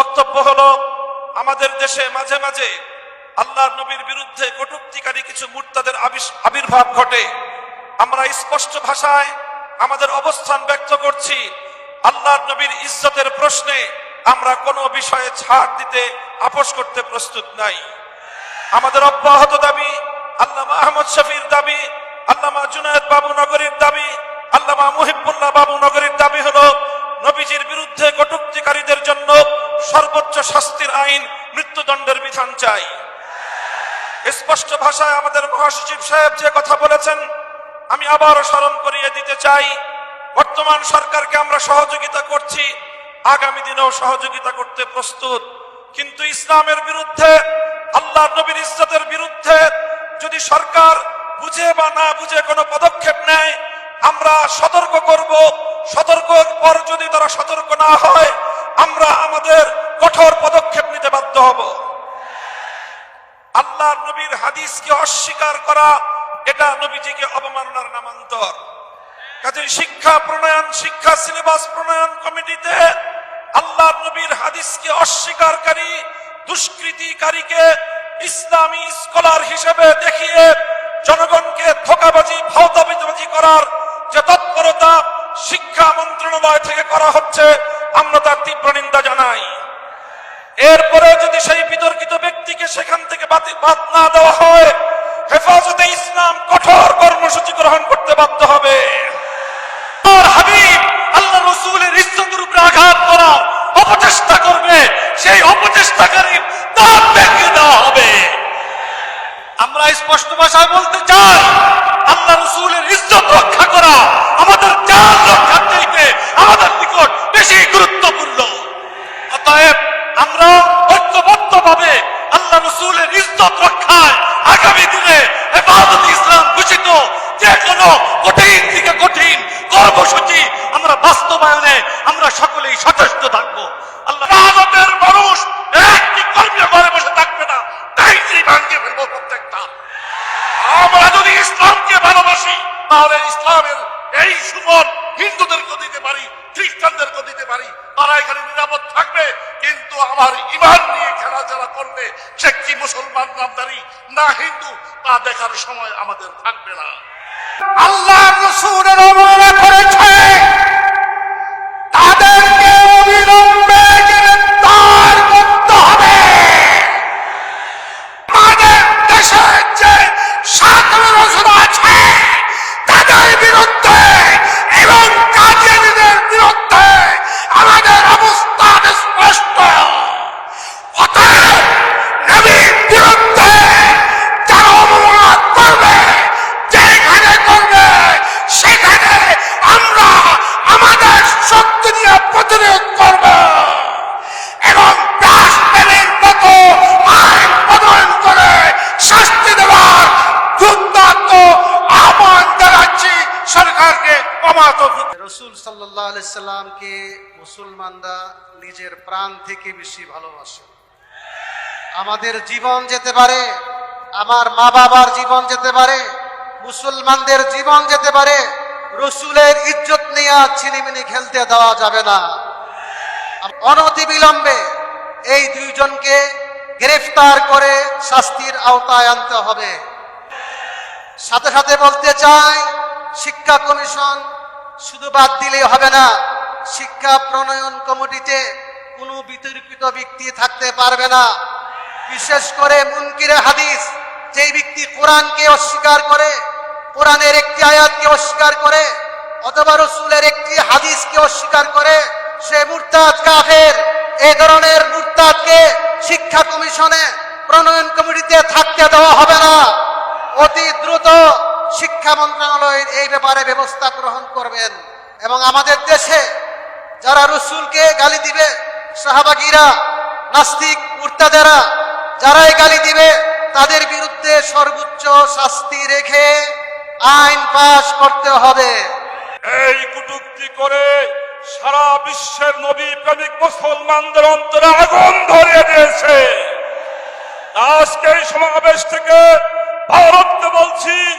বক্তব্য হলো, আমাদের দেশে মাঝে মাঝে আল্লাহ নবীর বিরুদ্ধে কটুক্তিকারী কিছু মুর্তাদের আবির্ভাব ঘটে। আমরা স্পষ্ট ভাষায় আমাদের অবস্থান ব্যক্ত করছি, আল্লাহ নবীর ইজ্জতের প্রশ্নে আমরা কোনো বিষয়ে ছাড় দিতে আপোষ করতে প্রস্তুত নাই। আমাদের অব্যাহত দাবি, আল্লামা আহমদ শফির দাবি, আল্লামা জুনায়দ বাবু নগরীর দাবি, আল্লামা মুহিবুল্লাহ বাবু নগরীর দাবি হলো নবীজির বিরুদ্ধে কটুক্তিকারীদের জন্য সর্বোচ্চ শাস্তির আইন মৃত্যুদণ্ডের বিধান চাই। স্পষ্ট ভাষায় আমাদের মহাসচিব সাহেব যে কথা বলেছেন, আমি আবারও স্মরণ করিয়ে দিতে চাই, বর্তমান সরকারকে আমরা সহযোগিতা করছি, আগামী দিনেও সহযোগিতা করতে প্রস্তুত। কিন্তু ইসলামের বিরুদ্ধে, আল্লাহ নবীর ইজ্জতের বিরুদ্ধে যদি সরকার বুঝে বা না বুঝে কোনো পদক্ষেপ নেয় আমরা সতর্ক করব। সতর্ক পর যদি তারা সতর্ক না হয়, আমরা আমাদের কঠোর পদক্ষেপ নিতে বাধ্য হব। আল্লাহ নবীর হাদিসকে অস্বীকার করা, এটা নবীজিকে অবমাননার নামান্তর। কাজে শিক্ষা প্রণয়ন, শিক্ষা সিলেবাস প্রণয়ন কমিটিতে আল্লাহ নবীর হাদিসকে অস্বীকারী, দুষ্কৃতিকারীকে ইসলামী স্কলার হিসেবে দেখিয়ে জনগণকে ধোকাবাজি, ভাওতাবাজি করার যে তৎপরতা শিক্ষা মন্ত্রণালয় থেকে করা হচ্ছে, আমরা তার তীব্র নিন্দা জানাই। এরপরে যদি সেই বিতর্কিত ব্যক্তিকে সেখান থেকে বাদ না দেওয়া হয়, হেফাজতে ইসলাম কঠোর কর্মসূচি গ্রহণ করতে বাধ্য হবে। আর হাবিব, আল্লাহ রসুলের ইজ্জতের উপরে আঘাত করা অপচেষ্টা করবে, সেই অপচেষ্টাকারী দাঁত ভেঙে দেওয়া হবে। আমরা স্পষ্ট ভাষায় বলতে চাই আল্লাহ রসুলের ইজ্জত রক্ষা করা আমাদের জান রক্ষার চাইতে আমাদের নিকট বেশি গুরুত্বপূর্ণ। অতএব আমরা ঐক্যবদ্ধ ভাবে আল্লাহ রসুলের ইজ্জত রক্ষায় আগামী দিনে হেফাজত ইসলাম ঘোষিত যে কোনো কঠিন থেকে কঠিন কর্মসূচি আমরা বাস্তবায়নে আমরা সকলেই সচেষ্ট থাকব। তাহলে ইসলামের এই সুফল হিন্দুদেরকে দিতে পারি খ্রিস্টানদেরকে দিতে পারি। তারা এখানে নিরাপদ থাকবে, কিন্তু আমার ইমান নিয়ে খেলা যারা করবে, সে কি মুসলমান নামদারি না হিন্দু, তা দেখার সময় আমাদের থাকবে না। আল্লাহ রসুলের অবমাননা করেছে তাদেরকে অবিলম্বে গ্রেফতার করতে হবে আমাদের দেশে যে সাধারণ রসুল আছে তাদের বিরুদ্ধে এবং কাজীদের বিরুদ্ধে আমাদের অবস্থান স্পষ্ট অতএব নবীর বিরুদ্ধে যারা অবমান করবে যেখানে করবে সেখানে আমরা আমাদের শক্তি দিয়ে প্রতিরোধ করব এবং ব্লাসফেমির মতো আইন প্রণয়ন করে শাস্তি দেওয়ার দুর্দান্ত আহ্বান জানাচ্ছি সরকারকে অমাত রসুল সাল্লাহ মুসলমানরা নিজের প্রাণ থেকে বেশি ভালোবাসে। আমাদের জীবন যেতে পারে, আমার মা বাবার জীবন যেতে পারে, মুসলমানদের জীবন যেতে পারে, রসুলের ইজ্জত নিয়ে ছিনিমিনি খেলতে দেওয়া যাবে না। অনতি বিলম্বে এই দুইজনকে গ্রেফতার করে শাস্তির আওতায় আনতে হবে। সাথে সাথে বলতে চাই, শিক্ষা কমিশন শুধু বাদ দিলেই হবে না, শিক্ষা প্রণয়ন কমিটিতে কোনো বিতর্কিত ব্যক্তি থাকতে পারবে না। বিশেষ করে মুনকিরে হাদিস, যেই ব্যক্তি কোরআনকে অস্বীকার করে, কোরআনের একটি আয়াতকে অস্বীকার করে, অথবা রসুলের একটি হাদিসকে অস্বীকার করে, সে মুরতাদ কাফের এই ধরনের মুরতাদকে শিক্ষা কমিশনে প্রণয়ন কমিটিতে থাকতে দেওয়া হবে না। অতি দ্রুত শিক্ষা মন্ত্রণালয় এই ব্যাপারে ব্যবস্থা গ্রহণ করবেন। এবং আমাদের দেশে যারা রসুলকে গালি দিবে, শাহবাগীরা, নাস্তিক মুর্তাদেরা, যারাই গালি দিবে, তাদের বিরুদ্ধে সর্বোচ্চ শাস্তি রেখে আইন পাশ করতে হবে। এই কুটুক্তি করে সারা বিশ্বের নবী প্রেমিক মুসলমানদের অন্তরে আগুন ধরিয়ে দিয়েছে। আজকে সমাবেশ থেকে ভারতকে বলছি,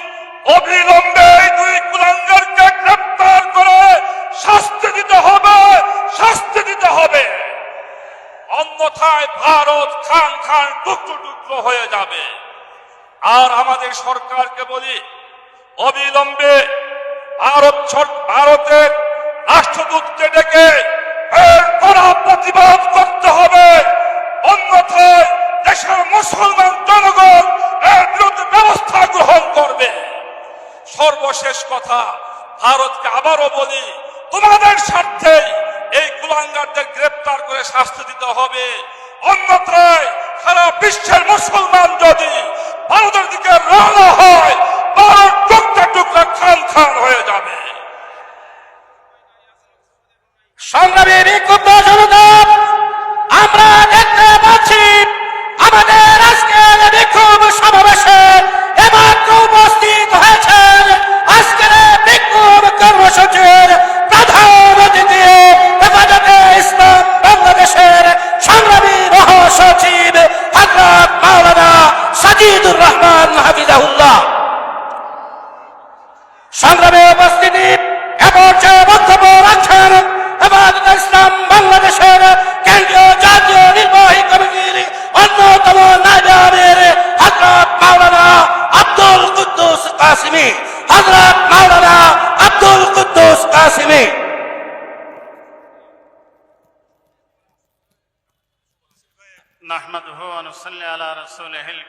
অবিলম্বে দুই কুলাঙ্গারকে গ্রেপ্তার করে শাস্তি দিতে হবে, শাস্তি দিতে হবে। অন্যথায় ভারত খান খান টুকরো টুকরো হয়ে যাবে। আর আমাদের সরকারকে বলি, অবিলম্বে সর- ভারতের রাষ্ট্রদূতকে ডেকে কথা ভারতকে আবারও বলি, তোমাদের স্বার্থে এই কুলাঙ্গারদের গ্রেপ্তার করে শাস্তি দিতে হবে। সারা বিশ্বের মুসলমান যদি ভারতের দিকে রওনা হয়, ভারত টুকরা টুকরা খান খান হয়ে যাবে। সংগ্রামী জনতা, আমরা দেখতে পাচ্ছি আমাদের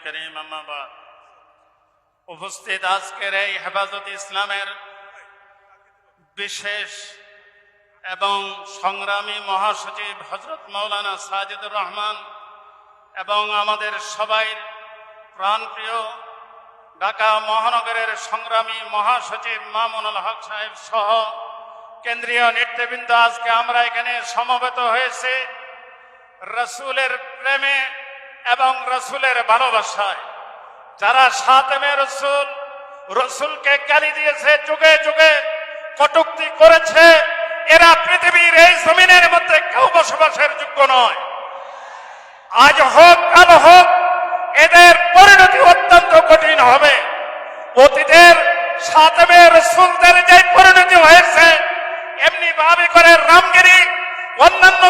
কারীম, আম্মা বাদ। উপস্থিত আজকের এই হেফাজত ইসলামের বিশেষ এবং সংগ্রামী মহাসচিব হজরত মৌলানা সাজিদুর রহমান এবং আমাদের সবাই প্রাণপ্রিয় ঢাকা মহানগরের সংগ্রামী মহাসচিব মামুনুল হক সাহেব সহ কেন্দ্রীয় নেতৃবৃন্দ, আজকে আমরা এখানে সমবেত হয়েছে। রসুলের প্রেমে এবং রসুলের ভালোবাসায়। যারা সাতেমে রসুল, রসুলকে গালি দিয়েছে, যুগে যুগে কটুক্তি করেছে, এরা পৃথিবীর এই জমিনের মধ্যে কেউ বসবাসের যোগ্য নয়। আজ হোক, কাল হোক, এদের পরিণতি অত্যন্ত কঠিন হবে। অতীতের সাতমে রসুলদের যে পরিণতি হয়েছে এমনি ভাবে করে রামগিরি অন্যান্য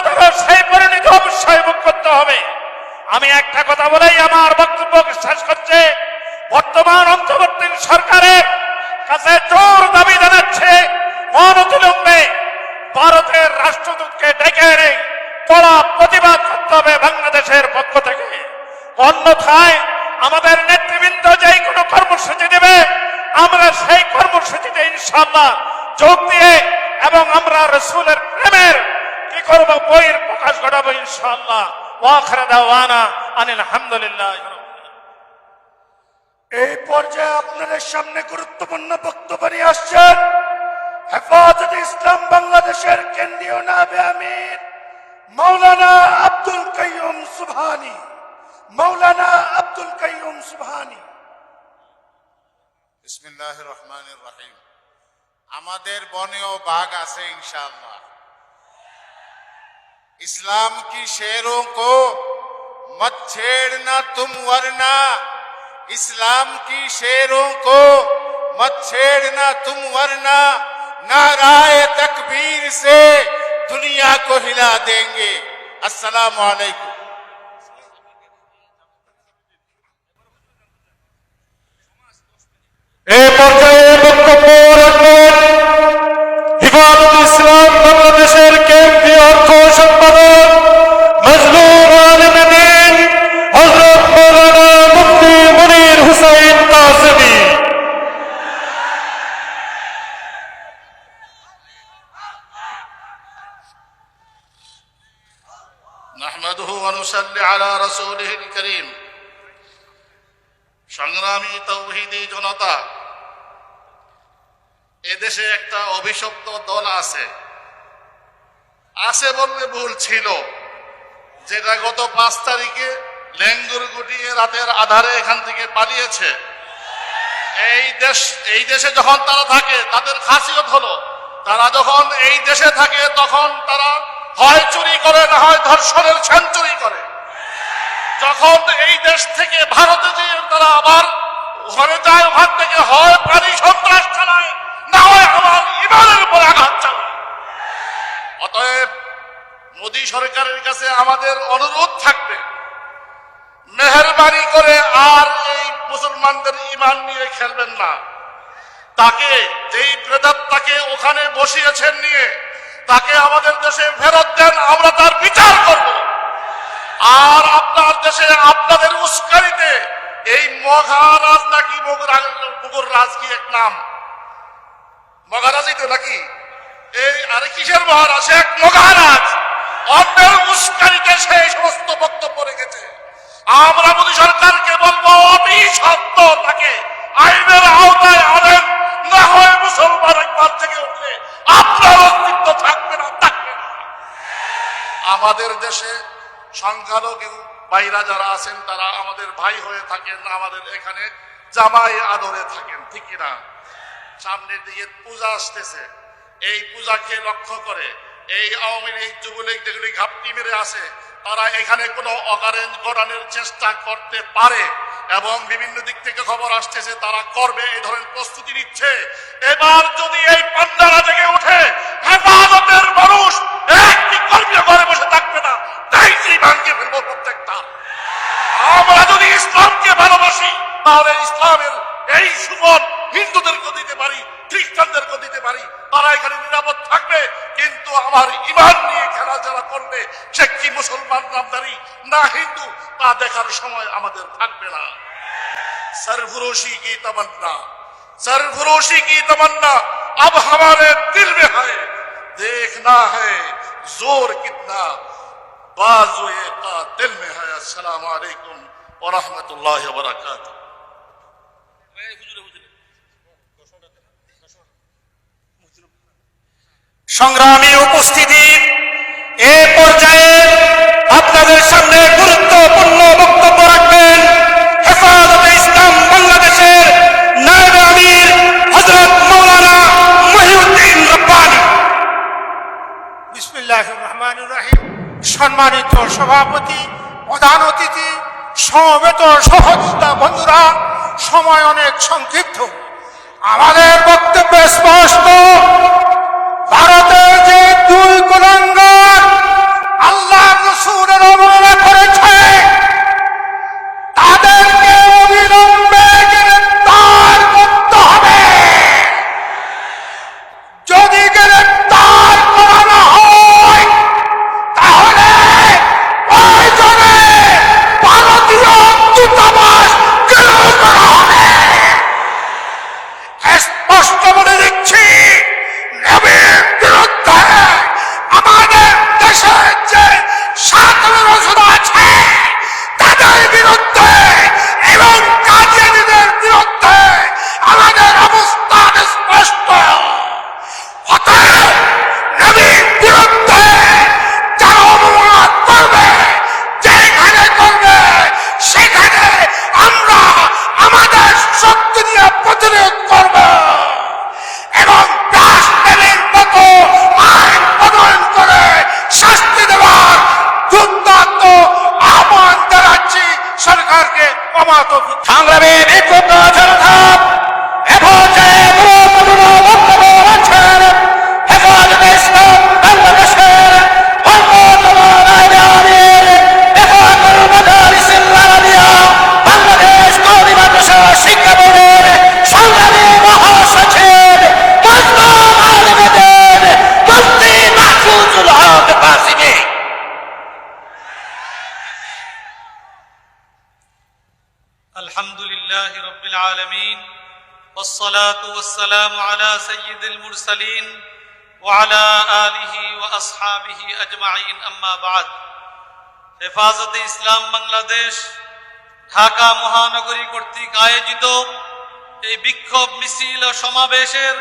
সেই পরিণতি অবশ্যই ভোগ করতে হবে। আমি একটা কথা বলেই আমার বক্তব্য শেষ করছে। বর্তমান অন্তর্বর্তী সরকারের কাছে জোর দাবি জানাচ্ছে অনতিলম্বে ভারতের রাষ্ট্রদূতকে ডেকে এনে কড়া প্রতিবাদ করতে হবে বাংলাদেশের পক্ষ থেকে। অন্যথায় আমাদের নেতৃবৃন্দ যেই কোনো কর্মসূচি দেবে, আমরা সেই কর্মসূচিতে ইনশাল্লাহ যোগ দিয়ে এবং আমরা রসুলের প্রেমের কি করব বইয়ের প্রকাশ ঘটাবো ইনশাল্লাহ আলহামদুলিল্লাহ এই পর্যায়ে আপনাদের সামনে গুরুত্বপূর্ণ বক্তব্য নিয়ে আসছেন হেফাজত ইসলাম বাংলাদেশের কেন্দ্রীয় নাবে আমির মৌলানা আব্দুল কাইম সুভানি মৌলানা আব্দুল কাইম সুভানি বিসমিল্লাহির রহমানির রহিম। আমাদের বনেও বাঘ আছে ইনশাআল্লাহ। इस्लाम की शेरों को मत छेड़ना तुम, वरना इस्लाम की शेरों को मत छेड़ना तुम, वरना नाराय तकबीर से दुनिया को हिला देंगे। अस्सलाम वालेकुम। ए এদেশে একটা অভিশপ্ত দল আছে। আছে বললে ভুল ছিল। যেটা গত পাঁচ তারিখে লেঙ্গুর গুটিয়ে রাতের আধারে এখান থেকে পালিয়েছে। এই দেশ, এই দেশে যখন তারা থাকে, তাদের খাসিয়ত হলো, তারা যখন এই দেশে থাকে, তখন তারা হয় চুরি করে, না হয় ধর্ষণের সেঞ্চুরি করে। যখন এই দেশ থেকে ভারতে যে তারা আবার ঘরে যায়, ওখান থেকে হয় পানি সন্ত্রাস চালায়। আবার ইমানের উপর আঘাত চালায়। অতএব মোদী সরকারের কাছে আমাদের অনুরোধ থাকবে, মেহরবানি করে আর এই মুসলমানদের ইমান নিয়ে খেলবেন না। তাকে যেই প্রেতাত্মাকে ওখানে বসিয়েছেন নিয়ে, তাকে আমাদের দেশে ফেরত দেন, আমরা তার বিচার করব। আর আপনার দেশে আপনাদের উস্কানিতে এই মহারাজ নাকি মুগুর রাজ এক নাম। মহারাজই নাকি এই আরে কিসের মহারাজ? এক মহারাজ! অন্যের উস্কানিতে সেই সমস্ত বক্তব্য রেখেছে। আমরা মোদী সরকারকে বলব সত্য তাকে আইনের আওতায় আনেন, না হয় মুসলমান একবার থেকে উঠলে আপনার অস্তিত্ব থাকবে না থাকবে না। আমাদের দেশে সংখ্যালঘু ভাইরা যারা আছেন, তারা আমাদের ভাই হয়ে থাকেন, আমাদের এখানে জামাই আদরে থাকেন, ঠিক না সামনের দিকে পূজা আসতেছে। এই পূজাকে লক্ষ্য করে এই আওয়ামী লীগ, যুবলীগ, যেগুলি ঘাপটি মেরে আছে, তারা এখানে কোনো অকারেঞ্জ করানোর চেষ্টা করতে পারে এবং বিভিন্ন দিক থেকে খবর আসতেছে তারা করবে, এই ধরনের প্রস্তুতি নিচ্ছে। এবার যদি এই পান্ডারা জেগে ওঠে, হেফাজতের মানুষ একটি কর্মীয় ঘরে বসে থাকবে না। তাই ভাঙ্গে ফেলব প্রত্যেকটা। আমরা যদি ইসলামকে ভালোবাসি, তাহলে ইসলামের এই সুমন খ্রিস্টানদেরকে দিতে পারি তারা এখানে নিরাপদ থাকবে কিন্তু আমার ইমান নিয়ে খেলা যারা করবে সে কি মুসলমান নামদারি না হিন্দু তা দেখার সময় আমাদের থাকবে না सरफरोशी की तमन्ना सरफरोशी की तमन्ना अब हमारे दिल में है देखना है जोर कितना बाजुए का दिल में है अस्सलाम वालेकुम व रहमतुल्लाहि व সংগ্রামী উপস্থিতি, এ পর্যায়ে আপনাদের সামনে গুরুত্বপূর্ণ বক্তব্য রাখবেন হেফাজতে ইসলাম বাংলাদেশের নায়েবে আমির হযরত মাওলানা মহিউদ্দিন রব্বানী। বিসমিল্লাহ রহমান রাহিম। সম্মানিত সভাপতি, প্রধান অতিথি, সমবেত সহযোগিতা বন্ধুরা, সময় অনেক সংক্ষিপ্ত। আমাদের বক্তব্য স্পষ্ট ভারতের যে দুই কুলাঙ্গার অমাত সংগ্রামী বিক্ষুব্ধ والسلام على سيد المرسلين وعلى آله وأصحابه أجمعين أما بعد হেফাজতে ইসলাম বাংলাদেশ ঢাকা মহানগরী কর্তৃক আয়োজিত এই বিক্ষোভ মিছিল ও সমাবেশের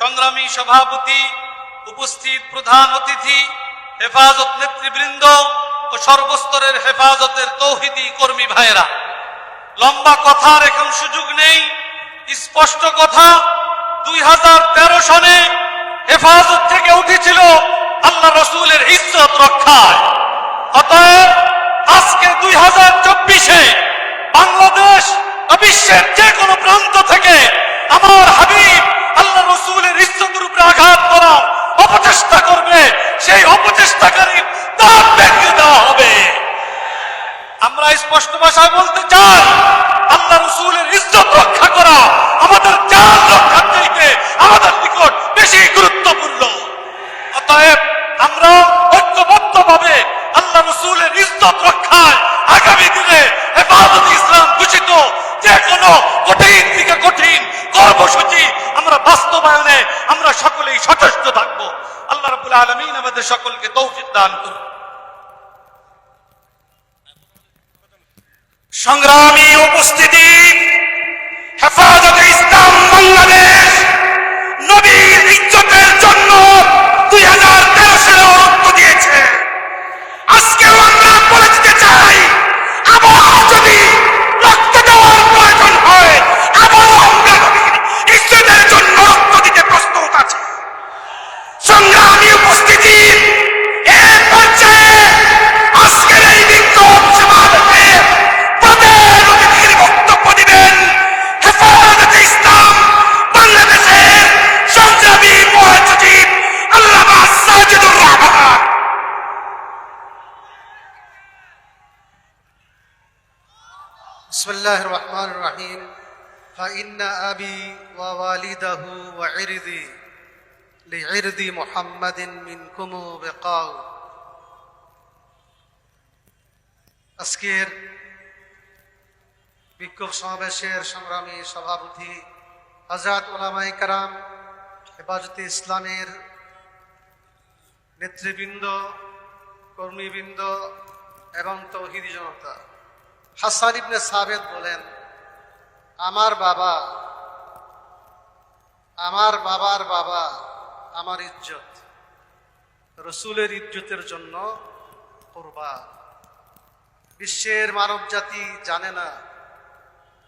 সংগ্রামী সভাপতি উপস্থিত প্রধান অতিথি হেফাজত নেতৃবৃন্দ ও সর্বস্তরের হেফাজতের তৌহিদি কর্মী ভাইয়েরা লম্বা কথার এখন সুযোগ নেই স্পষ্ট কথা, দুই হাজার তেরো সনে হেফাজত থেকে উঠেছিল আল্লাহ রসুলের ইজ্জত রক্ষায়। অতএব আজকে দুই হাজার চব্বিশে বাংলাদেশ বিশ্বের যে কোনো প্রান্ত থেকে আমার হাবিব আল্লাহ রসুলের ইজ্জতের উপরে আঘাত করা অপচেষ্টা করবে, সেই অপচেষ্টাকারী তার ভেঙে দেওয়া হবে। আমরা স্পষ্ট ভাষায় বলতে চাই আল্লাহ রসুলের ইজ্জত রক্ষা করা আমাদের জান রক্ষার চাইতে আমাদের নিকট বেশি গুরুত্বপূর্ণ। অতএব আমরা ঐক্যবদ্ধ ভাবে আল্লাহ রসুলের ইজ্জত রক্ষায় আগামী দিনে হেফাজত ইসলাম ঘোষিত, যে কোনো কঠিন থেকে কঠিন কর্মসূচি আমরা বাস্তবায়নে আমরা সকলেই সচেষ্ট থাকব। আল্লাহ রাবুল আলমিন আমাদের সকলকে তৌফিক দান করুন। সংগ্রামী উপস্থিতি হেফাজতে ইসলাম أبي ووالده وعرضي لعرض محمد منكم بقاء আজকের বিক্ষোভ সমাবেশের সংগ্রামী সভাপতি আজাদ ওলামাই কারাম হেফাজতে ইসলামের নেতৃবৃন্দ কর্মীবৃন্দ এবং তৌহিদি জনতা হাসান ইবনে সাবেদ বলেন আমার বাবা আমার বাবার বাবা, আমার ইজ্জত, রসুলের ইজ্জতের জন্য কোরবান। বিশ্বের মানব জাতি জানে না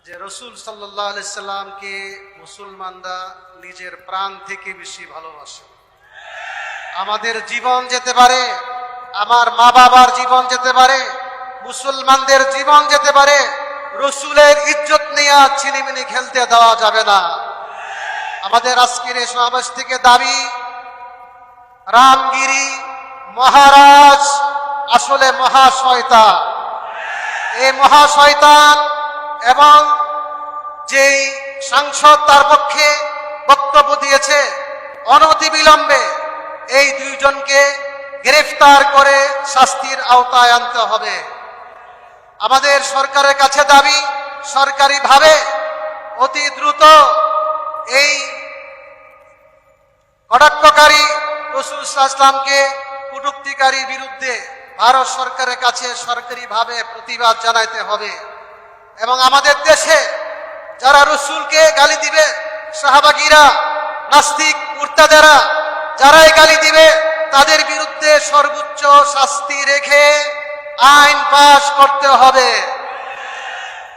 যে রসুল সাল্লাহ আলাইসাল্লামকে মুসলমানরা নিজের প্রাণ থেকে বেশি ভালোবাসে। আমাদের জীবন যেতে পারে, আমার মা বাবার জীবন যেতে পারে, মুসলমানদের জীবন যেতে পারে, রসুলের ইজ্জত নিয়ে ছিনিমিনি খেলতে দেওয়া যাবে না। আমাদের আজকের এই সমাবেশ থেকে দাবি, রামগিরি মহারাজ আসলে মহাশয়তান। এই মহাশয়তান এবং যেই সাংসদ তার পক্ষে বক্তব্য দিয়েছে, অনতিবিলম্বে এই দুইজনকে গ্রেফতার করে শাস্তির আওতায় আনতে হবে। আমাদের সরকারের কাছে দাবি, সরকারিভাবে অতি দ্রুত এই কটাক্ষকারী রসুল ইসলামকে কটুক্তিকারী বিরুদ্ধে ভারত সরকারের কাছে সরকারিভাবে প্রতিবাদ জানাইতে হবে। এবং আমাদের দেশে যারা রসুলকে গালি দিবে, শাহবাগীরা, নাস্তিক মুর্তাদেরা, যারাই গালি দিবে, তাদের বিরুদ্ধে সর্বোচ্চ শাস্তি রেখে আইন পাশ করতে হবে।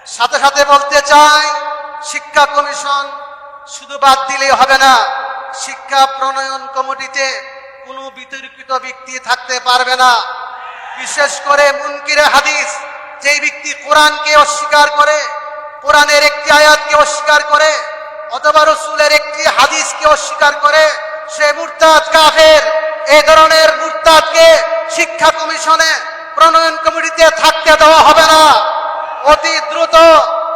সাথে সাথে বলতে চাই, শিক্ষা কমিশন শুধু বাদ দিলেই হবে না, শিক্ষা প্রণয়ন কমিটিতে কোনো বিতর্কিত ব্যক্তি থাকতে পারবে না। বিশেষ করে মুনকিরে হাদিস, যেই ব্যক্তি কোরআনকে অস্বীকার করে, কোরআনের একটি আয়াতকে অস্বীকার করে, অথবা রসুলের একটি হাদিসকে অস্বীকার করে, সে মুরতাদ কাফের, এ ধরনের মুরতাদকে শিক্ষা কমিশনে প্রণয়ন কমিটিতে থাকতে দেওয়া হবে না। অতি দ্রুত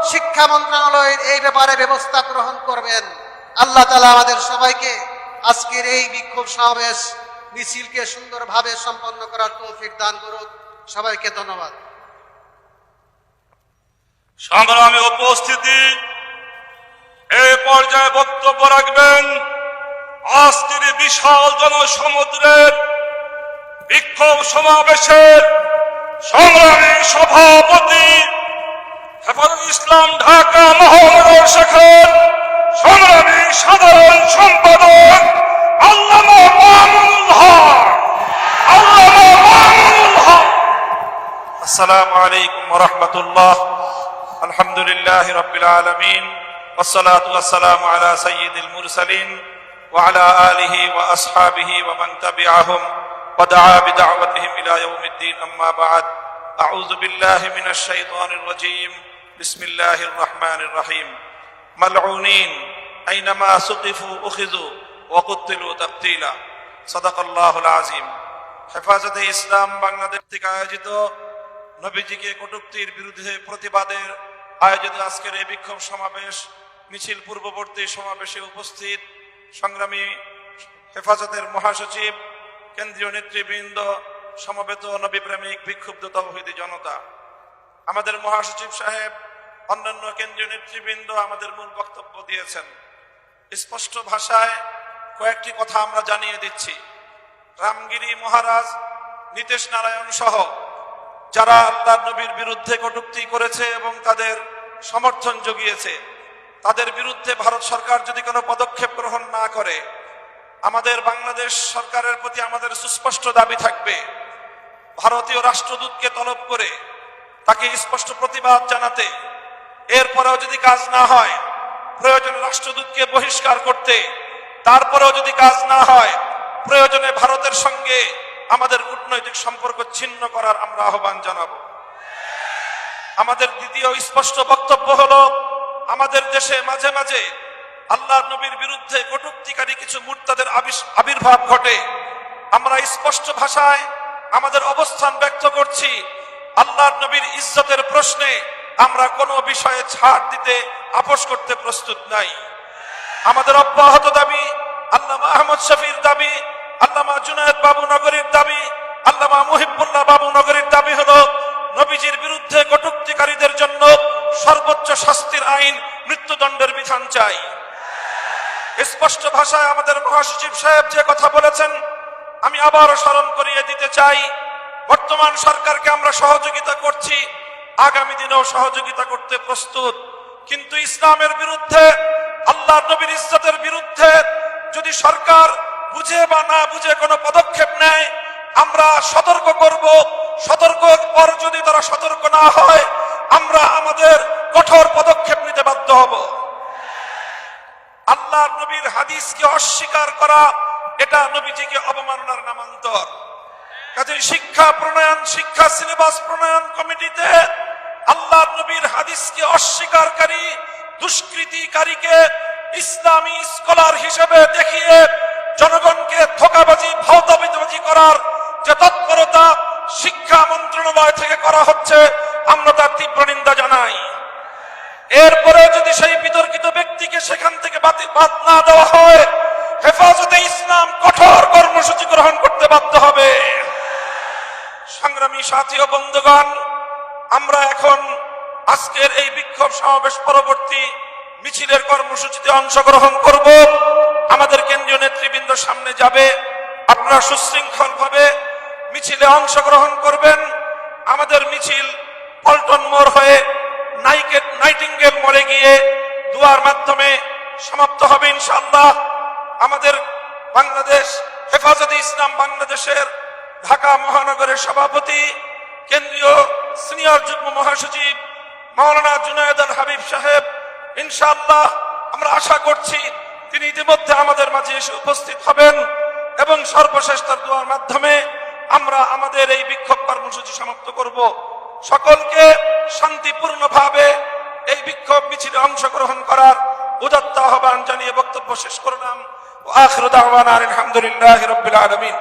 শিক্ষা মন্ত্রণালয় এই ব্যাপারে ব্যবস্থা গ্রহণ করবেন। আল্লাহ তালা আমাদের সবাইকে আজকের এই বিক্ষোভ সমাবেশ মিছিলকে সুন্দরভাবে সম্পন্ন করার তৌফিক দান করুক। সবাইকে ধন্যবাদ। সংগ্রামে উপস্থিতি এই পর্যায়ে বক্তব্য রাখবেন আজকের বিশাল জনসমুদ্রের বিক্ষোভ সমাবেশের সংগ্রামী সভাপতি হেফাজত ইসলাম ঢাকা মহানগর শাখার সংগ্রামী সাধারণ সম্পাদক আল্লামা মামুনুল হক আল্লামা মামুনুল হক السلام عليكم ورحمة الله الحمد لله رب العالمين والصلاة والسلام على سيد المرسلين وعلى آله وأصحابه ومن تبعهم ودعا بدعوتهم إلى يوم الدين أما بعد أعوذ بالله من الشيطان الرجيم বিসমিল্লাহ রহমান রাহিম মালউনিন, আইনামা সুকিফু উখিজু ওয়াকুত্তিলু তাকতিলা। সাদাকাল্লাহুল আজিম হেফাজতে ইসলাম বাংলাদেশ থেকে আয়োজিত নবীজিকে কটুক্তির বিরুদ্ধে প্রতিবাদের আয়োজিত আজকের এই বিক্ষোভ সমাবেশ, মিছিল পূর্ববর্তী সমাবেশে উপস্থিত সংগ্রামী হেফাজতের মহাসচিব, কেন্দ্রীয় নেতৃবৃন্দ, সমবেত নবীপ্রেমিক বিক্ষুব্ধ তহিদি জনতা। আমাদের মহাসচিব সাহেব অন্যান্য কেন্দ্রীয় নেতৃবৃন্দ আমাদের মূল বক্তব্য দিয়েছেন। স্পষ্ট ভাষায় কয়েকটি কথা আমরা জানিয়ে দিচ্ছি। রামগিরি মহারাজ, নীতিশ নারায়ণ সহ যারা আল্লাহ নবীর বিরুদ্ধে কটূক্তি করেছে এবং তাদের সমর্থন জুগিয়েছে, তাদের বিরুদ্ধে ভারত সরকার যদি কোনো পদক্ষেপ গ্রহণ না করে, আমাদের বাংলাদেশ সরকারের প্রতি আমাদের সুস্পষ্ট দাবি থাকবে। ভারতীয় রাষ্ট্রদূতকে তলব করে তাকে স্পষ্ট প্রতিবাদ জানাতে এরপরেও যদি কাজ না হয়, প্রয়োজনে রাষ্ট্রদূতকে বহিষ্কার করতে, তারপরেও যদি কাজ না হয়, প্রয়োজনে ভারতের সঙ্গে আমাদের কূটনৈতিক সম্পর্ক ছিন্ন করার আমরা আহ্বান জানাব। আমাদের দ্বিতীয় স্পষ্ট বক্তব্য হলো, আমাদের দেশে মাঝে মাঝে আল্লাহ নবীর বিরুদ্ধে কটুক্তিকারী কিছু মুর্তাদের আবির্ভাব ঘটে। আমরা স্পষ্ট ভাষায় আমাদের অবস্থান ব্যক্ত করছি আল্লাহ নবীর ইজ্জতের প্রশ্নে আমরা কোনো বিষয়ে ছাড় দিতে আপোষ করতে প্রস্তুত নাই। আমাদের অব্যাহত দাবি, আল্লামা আহমদ শফির দাবি, আল্লামা জুনায়দ বাবু নগরীর দাবি, আল্লামা মুহিবুল্লাহ বাবু নগরীর দাবি হলো, নবীজির বিরুদ্ধে কটুক্তিকারীদের জন্য সর্বোচ্চ শাস্তির আইন মৃত্যুদণ্ডের বিধান চাই। স্পষ্ট ভাষায় আমাদের মহাসচিব সাহেব যে কথা বলেছেন, আমি আবারও স্মরণ করিয়ে দিতে চাই, বর্তমান সরকারকে আমরা সহযোগিতা করছি আগামী দিনেও সহযোগিতা করতে প্রস্তুত। কিন্তু ইসলামের বিরুদ্ধে আল্লাহ নবীর ইজ্জতের বিরুদ্ধে যদি সরকার বুঝে বা না বুঝে কোনো পদক্ষেপ নেয়, আমরা সতর্ক করব। সতর্ক পর যদি তারা সতর্ক না হয়, আমরা আমাদের কঠোর পদক্ষেপ নিতে বাধ্য হব। আল্লাহর নবীর হাদিসকে অস্বীকার করা, এটা নবীজিকে অবমাননার নামান্তর। কাজে শিক্ষা প্রণয়ন, শিক্ষা সিলেবাস প্রণয়ন কমিটিতে আল্লাহর নবীর হাদিসকে অস্বীকারী, দুষ্কৃতিকারীকে ইসলামী স্কলার হিসেবে দেখিয়ে জনগণকে ধোকাবাজি ভাওতাবাজি করার যে তৎপরতা শিক্ষা মন্ত্রণালয় থেকে করা হচ্ছে, আমরা তার তীব্র নিন্দা জানাই। এরপরে যদি সেই বিতর্কিত ব্যক্তিকে সেখান থেকে বাদ না দেওয়া হয়, হেফাজতে ইসলাম কঠোর কর্মসূচি গ্রহণ করতে বাধ্য হবে। সংগ্রামী সাথী ও বন্ধুগণ আমরা এখন আজকের এই বিক্ষোভ সমাবেশ পরবর্তী মিছিলের কর্মসূচিতে অংশগ্রহণ করব। আমাদের কেন্দ্রীয় নেতৃবৃন্দ সামনে যাবে। আপনারা সুশৃঙ্খল ভাবে মিছিলে অংশগ্রহণ করবেন। আমাদের মিছিল পল্টন মোড় হয়ে নাইকে নাইটিঙ্গেল মোড়ে গিয়ে দুয়ার মাধ্যমে সমাপ্ত হবে ইনশাআল্লাহ। আমাদের বাংলাদেশ, হেফাজতে ইসলাম বাংলাদেশের ঢাকা মহানগরের সভাপতি, কেন্দ্রীয় সিনিয়র যুগ্ম মহাসচিব মাওলানা জুনায়দ আল হাবিব সাহেব, ইনশাআল্লাহ আমরা আশা করছি তিনি ইতিমধ্যে আমাদের মাঝে এসে উপস্থিত হবেন এবং সর্বশেষ তার দোয়ার মাধ্যমে আমরা আমাদের এই বিক্ষোভ কর্মসূচি সমাপ্ত করব। সকলকে শান্তিপূর্ণভাবে এই বিক্ষোভ মিছিলে অংশগ্রহণ করার উদাত্ত আহ্বান জানিয়ে বক্তব্য শেষ করলাম। ও আখির দাওয়ানা আলহামদুলিল্লাহ রবিল আলমিন।